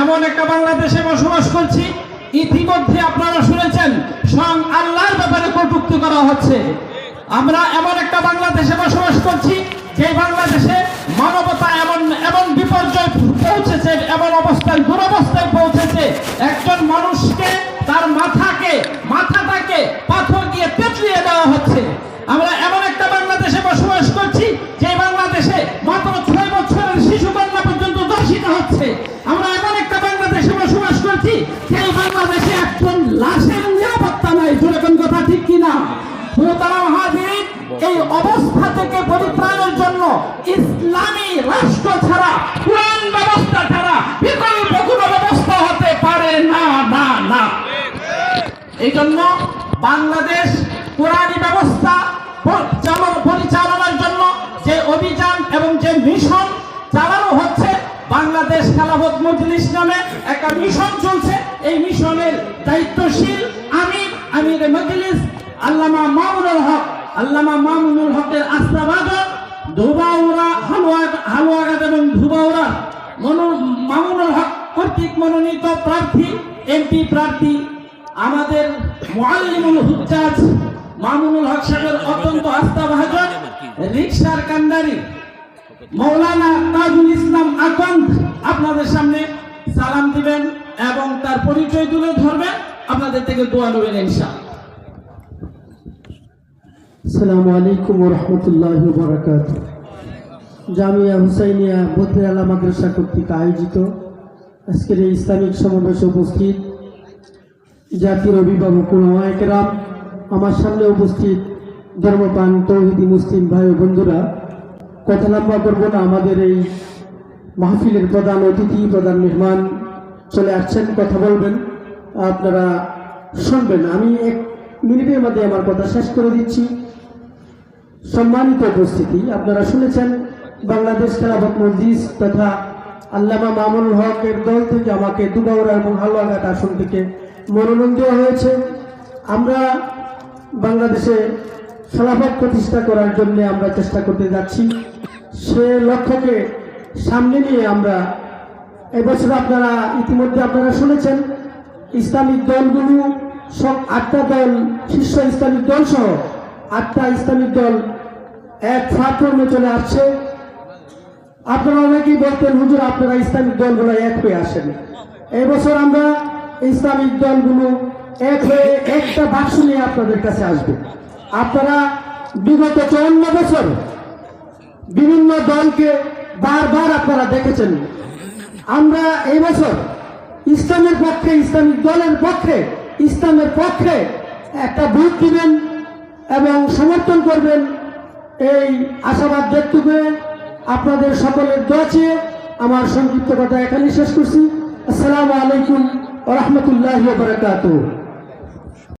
এমন একটা বাংলাদেশে বসবাস করছি। ইতিমধ্যে আপনারা শুনেছেন, স্বয়ং আল্লাহর ব্যাপারে কটুক্তি করা হচ্ছে। আমরা এমন একটা বাংলাদেশে বসবাস করছি, যে বাংলাদেশে মানবতা এমন এমন বিপর্যয় পৌঁছেছে, এমন অবস্থায়, দুরবস্থায় পৌঁছেছে। একজন মানুষকে করছি সেই বাংলাদেশে একজন লাশের নিরাপত্তা নাই যেরকম কথা ঠিক কিনা? এই অবস্থা থেকে পরিত্রাণের জন্য ইসলামী রাষ্ট্র ছাড়া, কোরআন ব্যবস্থা ছাড়া বিকল্প কোনো ব্যবস্থা হতে পারে না না না। এই জন্য বাংলাদেশ কোরআনী ব্যবস্থা পরিচালনার জন্য যে অভিযান এবং যে মিশন খেলাফত মজলিস নামে একটা মিশন চলছে। এই মিশনের দায়িত্বশীল আমি আমির মজলিস, আল্লামা মামুনুল হক, আল্লামা মামুনুল হকের আস্থাভাজন ধুবাউরা হালুয়া হালুয়াঘাট এবং ধুবাউরা মনো, মামুনুল হক কর্তৃক মনোনীত প্রার্থী, এমপি প্রার্থী, আমাদের মুআল্লিমুল হুজ্জাজ মামুনুল হক সাহেবের অত্যন্ত আস্থাভাজন, রিক্সার কান্ডারি, মৌলানা তাজুল পরিচয় তুলে ধরবেন আপনাদের থেকে দোয়া নেবেন ইনশাআল্লাহ। আসসালামু আলাইকুম রহমতুল্লাহ বরাকাত জামিয়া হুসাইনিয়া আলা মাদ্রাসা কর্তৃক আয়োজিত আজকের এই ইসলামিক সমাবেশে উপস্থিত জাতির অভিভাবক ওলামায়েকেরাম, আমার সামনে উপস্থিত ধর্মপান তৌহিদি মুসলিম ভাই ও বন্ধুরা, কথা লম্বা করব না, আমাদের এই মাহফিলের প্রধান অতিথি, প্রধান মেহমান চলে আসছেন, কথা বলবেন, আপনারা শুনবেন। আমি এক মিনিটের মধ্যে আমার কথা শেষ করে দিচ্ছি। সম্মানিত উপস্থিতি, আপনারা শুনেছেন বাংলাদেশ খেলাফত মজলিস তথা আল্লামা মামুন হকের দল থেকে আমাকে দুবাউরা এবং হালুয়াঘাট আসন থেকে মনোনয়ন দেওয়া হয়েছে। আমরা বাংলাদেশে খেলাফত প্রতিষ্ঠা করার জন্য আমরা চেষ্টা করতে যাচ্ছি। সে লক্ষ্যকে সামনে নিয়ে আমরা এবছর আপনারা ইতিমধ্যে আপনারা শুনেছেন, ইসলামিক দলগুলো সব আটটা দল, শীর্ষ ইসলামিক দল সহ আটটা ইসলামিক দল এক প্ল্যাটফর্মে চলে আসছে। আপনারা অনেকেই বলতেন, হুজুর, আপনারা ইসলামিক দলগুলো এক হয়ে আসেন। এবছর আমরা ইসলামিক দলগুলো এক হয়ে একটা বাক্স নিয়ে আপনাদের কাছে আসবে। আপনারা বিগত চুয়ান্ন বছর বিভিন্ন দলকে বারবার আপনারা দেখেছেন। আমরা এই বছর ইসলামের পক্ষে, ইসলামিক দলের পক্ষে, ইসলামের পক্ষে একটা ভোট দিবেন এবং সমর্থন করবেন। এই আশাবাদ ব্যক্ত আপনাদের সকলের দোয়া চেয়ে আমার সংক্ষিপ্ত কথা এখানেই শেষ করছি। আসসালামু আলাইকুম রহমতুল্লাহ বারকাতুহ।